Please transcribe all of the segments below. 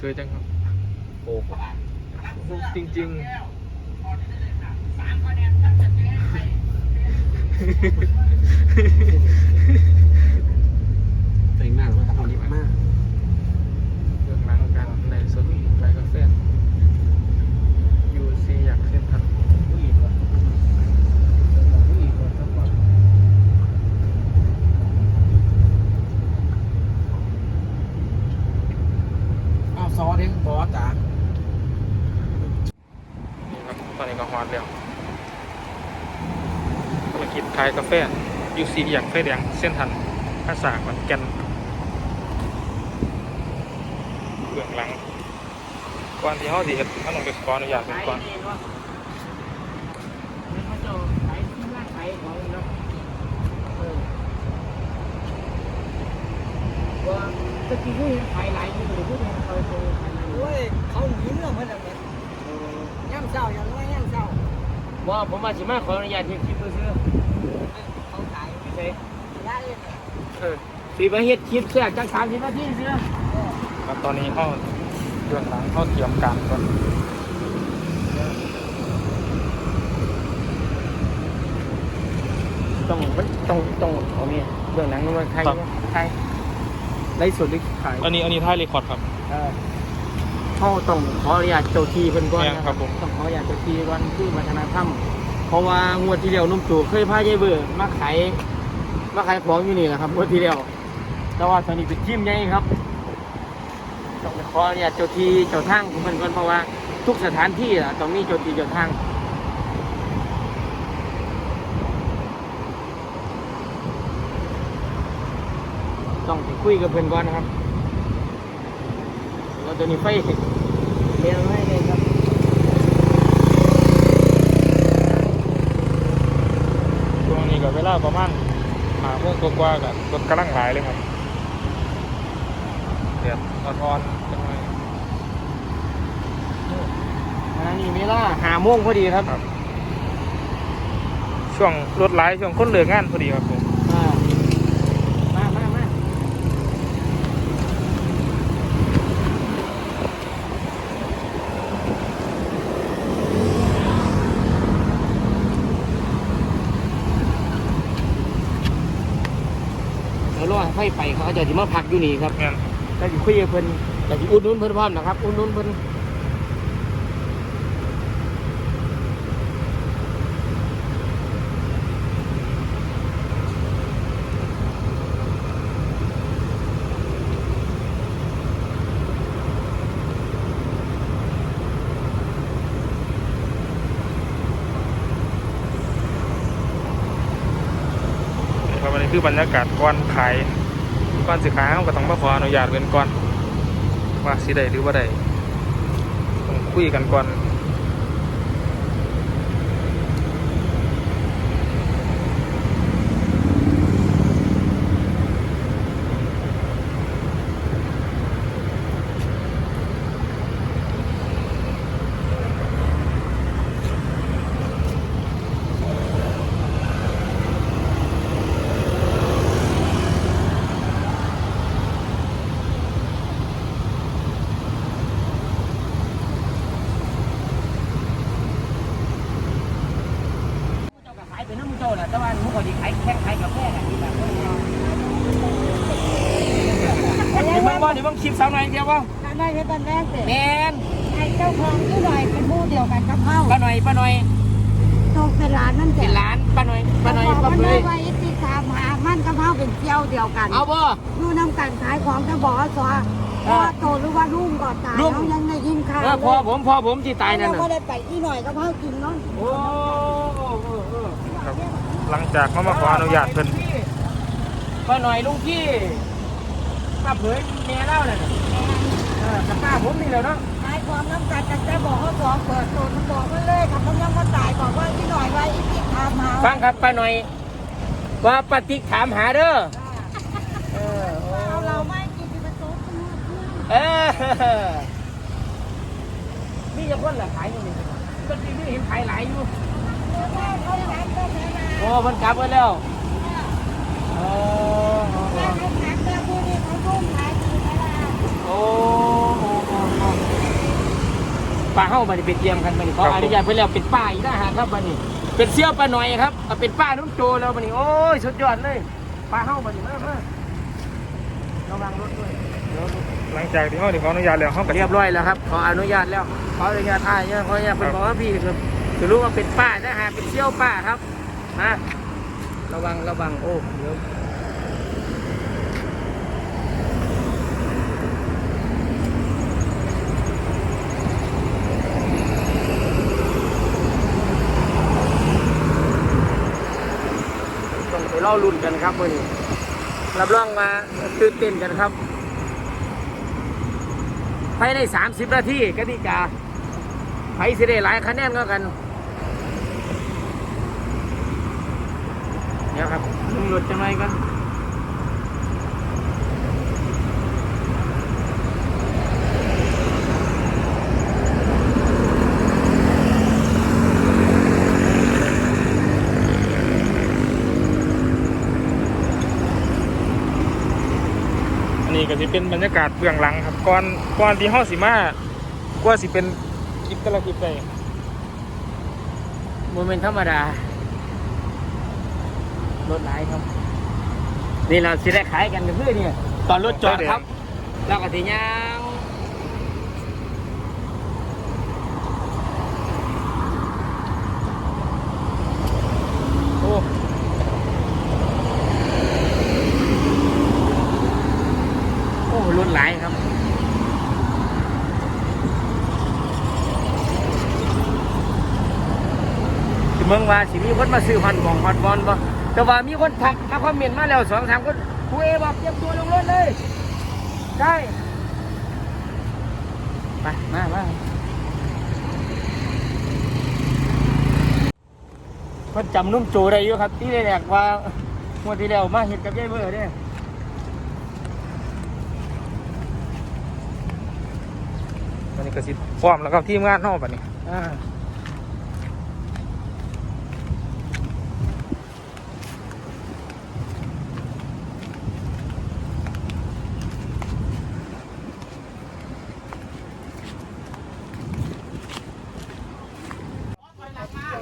สวยจังครับโอ้โหจริงๆสวยมากเลยคนนี้มาก เรื่องราวการในสดไลฟ์กาแฟยูซีอยากเส้นทัน ผู้หญิงก่อนผู้หญิงก่อนสักก่อนอ้าวซอสเด้งบอสจ๋า นี่ครับตอนนี้ก็ฮอตแล้วภารกิจขายกาแฟยูซีอยากไฟแดงเส้นทันภาษาขอนแก่นเบื้องหลังก่อนที่เขาสิเฮ็ดเขาต้องไปขออนุญาตเป็นก่อนจะกินผู้ขายหลายที่หรือผู้แทนคอยโตขายหลายโอ้ยเขาหนีเรื่องเพิ่นแล้วเนี่ยย่ำเช้าอย่างน้อยย่ำเช้าว่าผมมาสิมาขออนุญาตเฮ็ดคลิปซื้อเขา ขายๆพี่เซ่ย้ายเลยเนี่ยเออสิมาเฮ็ดคลิปแค่จักสามสิบนาทีซื้อครับตอนนี้เขาเบื้องหลังเขาเตรียมการก่อนต้องมันต้องต้องเอาเนี่ยเบื้องหลังมันใครใครไลฟ์สดหรือขายอันนี้อันนี้ท้ายเรคคอร์ดครับเออเขาต้องขออนุญาตเจ้าที่เพิ่นก่อนแม่นะนคครัรับบผมต้องขออนุญาตเจ้าที่ก่อนคือวัฒนธรรมเพราะว่างวดที่แล้วนุ่มตู่เคยพายายเบื่อมาขาย มาขายของอยู่นี่แหละครับงวดที่แล้วแต่ว่าตอนนี้เป็นทีมใหญ่ครับต้องไปขออนุญาตเจ้าที่เจ้าทางของเพิ่นก่อนเพราะว่า ทุกสถานที่อะต้องมีเจ้าที่เจ้าทางต้องไปคุยกับเพื่อนก่อนนะครับเราตัวนี้ไฟเรียงให้เลยครับช่วงนี้ก็เวลาประมาณ หาโมงกว่าๆกับรถกำลังหลายเลยครับเดือดอ่อนๆจังเลยอันนี้เวลาหาโมงพอดีครับ ช่วงรถหลายช่วงคนเลิกงานพอดีครับผม อ่ามามามาเดี๋ ยวรอให้ไฟไปเขาจะที่มาพักอยู่นี่ครับงั้นก็จะคุยกับเพิ่นก็จะอุดหนุนเพิ่นพร้อมนะครับ อุดหนุนเพิ่นนี่ครับอันนี้คือบรรยากาศก่อนขาย ก่อนสิขายเขาก็ต้องมาขออนุญาตเว้นก่อนว่าสิได้หรือว่าได้ต้องคุยกันก่อน เจ้าก็ขายเป็นน้ำมูเจ้าแหละแต่ว่าหมูเขาดีขายแค่ขายกับแค่ไหนนี่แบบเดี๋ยวมึงบ่เดี๋ยวมึงคลิปสาวหน่อยเดียวบ่ ทำได้แค่ ตอนแรกเด็แมนไอ้เจ้าของที่หน่อยเป็นผู้เดียวกันกับเขาป้าหน่อยป้าหน่อยต้องเป็นร้านนั่นเป็เด็นร้านป้าหน่อยป้าหน่อยป้าป้าเลเลยยว่าอิติคามหามันกับเขาเป็นเจียวเดียวกันเอาบ่ดูน้ำกันขายของจะบอกว่าสวพ่อโตหรือว่าลุงก่อนตายลุง เขายังได้ยินข่าวเออพอผมพอผมที่ตายนั่นเราน่ะก็ได้ไปที่หน่อยกับเขากินเนาะ โอ้โอ้โอ้โอ้ครับหลังจากเขามาขออนุญาตเพิ่นป้าหน่อยลุงพี่ป้าเผยเมียเล่าน่ะ เออกับป้าผมนี่แหละเนาะขายของน้ำกันแต่จะบอกเขาสองเปิดโตมันบอกมาเลยกับเขายังมาตายบอกว่าที่หน่อยว่าอิติคามหาฟังครับป้าหน่อย ว่าป้าติ๊กถามหาเด้อเออโอ้เอาเราไม่กินที่ประตูขึ้นมาขึ้นเออนี่จะพ่นละขายอยู่นี่ก็จริงที่เห็นขายหลายอยู่แม่เขาขายก็แม่มาโอ้มันกลับไปแล้วโอ้ แม่เขาขายแต่ผู้นี้เขาทุ่มขายดีไหมล่ะ โอ้โอ้โอ้ ป้าเฮ้าบัดนี้เป็นเตรียมกันบัดนี้ขออนุญาตเพิ่นแล้วเป็นป้าอีกนะฮะครับบัดนี้เป็นเซี่ยวป้าหน่อยครับเอาป็นป้านุ่มโจแล้วบัดนี้โอ้ยสุดยอดเลยป้าเฮ้าบัดนี้มามาระวังรถด้วยเดี๋ยวหลังจากที่เขาได้ขออนุญาตแล้วเขาเรียบร้อยแล้วครับขออนุญาตแล้วขออนุญาตอ้ายเนี่ยขออนุญาตเป็นบอกว่าพี่คือจะรู้ว่าเป็นป้านะฮะเป็นเซี่ยวป้าครับมาระวังระวังโอ้เดี๋ยวาลุ้นกันครับวันนี้รับรองมาตื่นเต้นกันครับภายใน 30 นาทีกติกาไผสิได้หลายคะแนนก็กันเดี๋ยวครับลุงหลุดจังไรกัน อันนี้ก็สิเป็นบรรยากาศเบื้องหลังครับก่อนก่อนที่เฮาสิมากว่าสิเป็นคลิปแต่ละคลิปได้โมเมนต์ธรรมดารถหลายครับนี่เราสิได้ขายกันก็คือเนี่ยตอนรถจอดครับแล้วก็สิย่าง โอ้ โอ้รถ หลายครับเมืองว่าสิมีคนมาซื้อฮอนบองฮอนบอลบ่แต่ว่ามีคนทักมาคอมเมนต์มาแล้วสองสามคนคุยบอกเตรียมตัวลงรถเลยใช่ไปมามาเพิ่นจำนุ่มโจได้อยู่ครับที่แรกว่าเมื่อที่แล้วมาเห็นกับยายเบอร์เด้อั นนี้ก็สิพร้อมแล้วครับทีมงานเฮาบัดนี้อ่า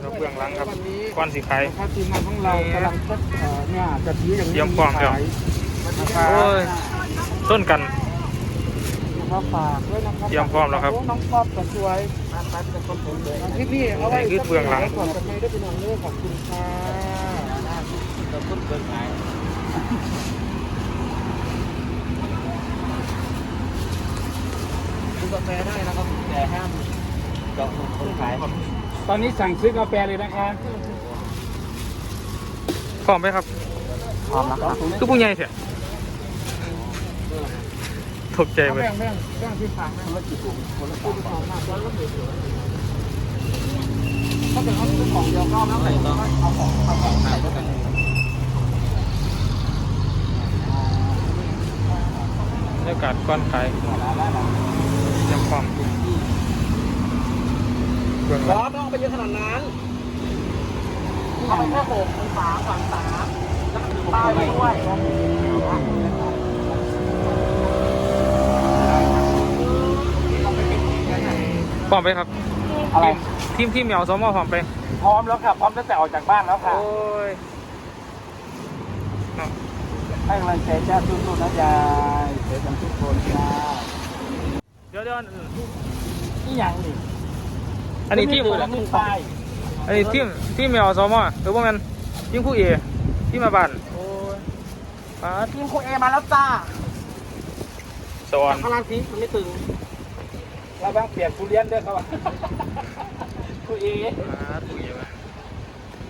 แล้วเบื้องหลังครับก่อนสิขายครับทีมงานของเรากำลังจะเอ่อเนี่ยจะถืออย่างนี้เตรียมพร้อมแล้วขายนะครับโอ้ยต้นกัน นะครับฝากด้วยนะครับเตรียมพร้อมแล้วครับโน้องป๊อปก็สวยพี่พี่ๆเอาไว้นี่คือเบื้องหลังก่อนจะไปได้เป็นน้องเลือกขอบคุณค่ะเราต้นเกินขายซื้อกาแฟได้นะครับแต่ห้ามเจาะคนขายตอนนี้สั่งซื้อกาแฟเลยนะคะพร้อมไหมครับพร้อมแล้วครับคือผู้ใหญ่เถอะ ตกใจไปแบ่งแบ่งแบ่งที่ฝากคนละกี่ถุงคนละสามบาทมาคนละหนึ่งถุงถ้าเป็นเขาซื้อของเดียวก็แล้วแต่ต้องเอาของเอาของใส่ด้วยกันบรรยากาศก่อนขายยังพร้อมเบื้องหร้ลัอนต้องไปเยอะขนาดนั้นเอาไปแค่หกองศาฝั่งสามแล้วก็ถือป้ายไว้ด้วย พร้อมไปครับอะไร ทีมทีมเหมียวสมอพร้อมไป พร้อมแล้วค่ะพร้อมตั้งแต่ออกจากบ้านแล้วค่ะ โอ้ยเนาะให้กำลังใจจ้าสู้ๆนะยายเจอกันทุกคนจ้าเดี๋ยวเดี๋ยวนี่ยังนี่อันนี้ทีมแล้วมีป้ายอันนี้ทีมทีมเหมียวสมอหรือว่ามันทีมคู่เอทีมมาบ้านโอ้ยปาดทีมคุณเอมาแล้วจ้าสวรรค์ข้างล่างสีมันไม่ตึงเราบ้างเปลี่ยนทุเรียนด้วยครับคุณเอปาดคู่เอมา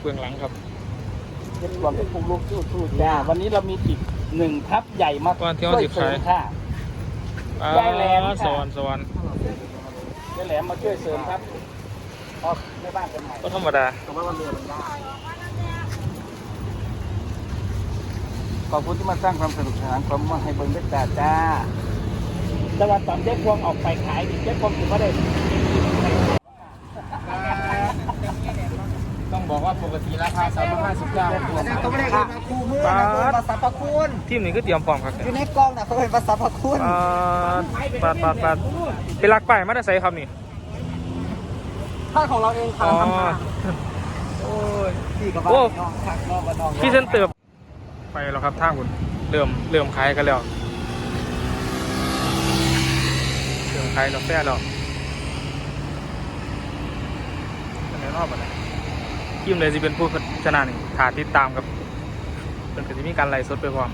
เบื้องหลังครับเป็นหลวงเป็นปุกลูกสู้ๆจ้าวันนี้เรามีอีกหนึ่งทัพใหญ่มาก่อนที่เขาสิขายช่วยเสริมค่ะปาได้แล้วค่ะดสวรรค์สวรรค์เจ๊แหลมมาช่วยเสริมครับเพราะแม่บ้านเป็นใหม่ก็ธรรมดาแต่ว่าวันเรือมันยากขอบคุณที่มาสร้างความสนุกสนานความมั่นให้เบิ้งด้วยจ้าจ้า แต่ว่าตอนเจ๊พวงออกไปขายนี่เจ๊พวงถือว่าได้ต้องบอกว่าปกติราคา359ตัวเขาไม่ได้เป็นครูมือนะเป็นภาษาพระคุณทีมนี้คือเตรียมพร้อมครับอยู่ในกล้องนะเขาเป็นภาษาพระคุณปาดปาดปาดเป็นลักไปายมาได้ใส่ครับนี่มถ้าของเราเองอ๋ค่ะทำค่ะโอ้ยพี่กับบ้านโอ้น้องทักนองบ้านน้องพี่เส้นเติบไปแล้วครับท่าคุณเริ่มเริ่มขายกันแล้วเริ่ม ขายกาแฟแล้วเป็นไงรอบอะนะทีมเลยจะเป็นผู้ชนะนี่ถาติดตามครับเป็นก็จะมีการไล่สดไปพร้อม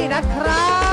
นี่นะครับ